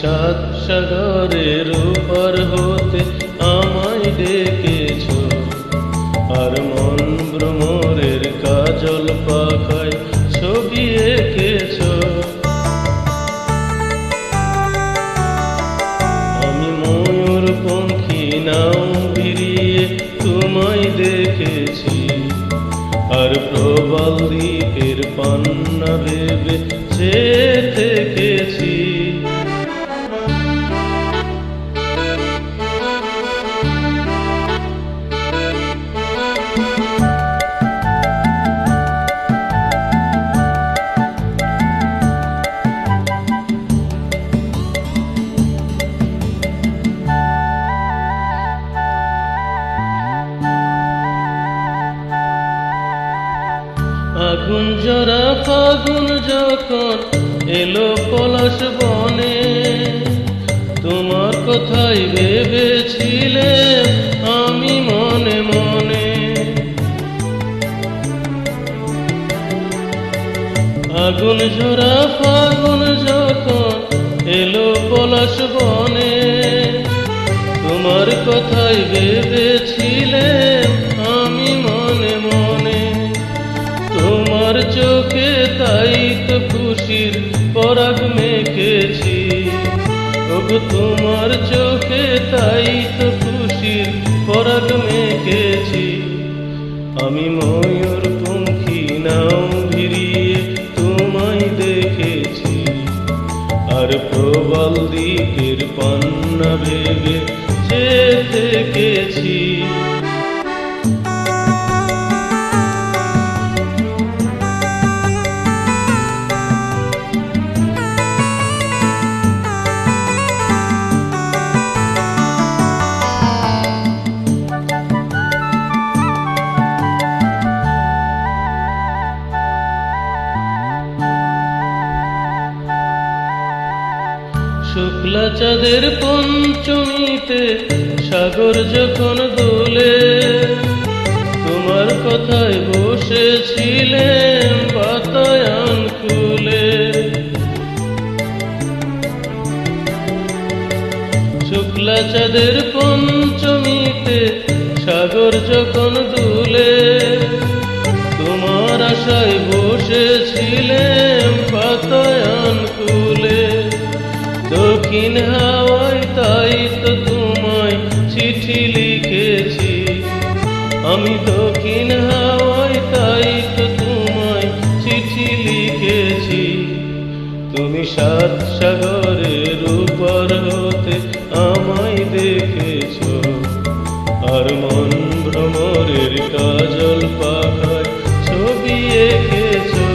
সাত সাগরের উপর হতে আমায় ডেকেছ। আর মন ভ্রমরের কাজল পাখায় ছবি এঁকেছ। আমি ময়ূর পঙ্খী নাও ভিড়িয়ে তোমায় দেখেছি। আর প্রবল দ্বীপের পান্না ভেবে সে আগুন জরা ফাগুন যখন এলো পলাশ বনে, তোমার কথাই ভেবেছিলে আমি মনে মনে। আগুন ঝরা ফাগুন যখন এলো পলাশ বনে, তোমার কথাই ভেবেছিলে তোমার চোখে তাই তো খুশির পরাগ মেখেছি। আমি ময়ূর পঙ্খী নাম ভিড়িয়ে তোমায় দেখেছি। আর প্রবল দ্বীপের পান্না ভেবে যে থেকেছি। শুক্লা চাঁদের পঞ্চমীতে সাগর যখন দোলে, তোমার কথায় বসেছিলেন বাতায়ন খুলে শুক্লা চাঁদের পঞ্চমীতে সাগর যখন দুলে, তোমার আশায় বসেছিলেন রঙিন হাওয়ায়, তাই তো তোমায় চিঠি লিখেছি। আমি দক্ষিণ হাওয়ায়, তাই তো তোমায় চিঠি লিখেছি। তুমি সাত সাগরের উপর হতে আমায় দেখেছ। আর মন ভ্রমরের কাজল পাখায় ছবি এঁকেছো।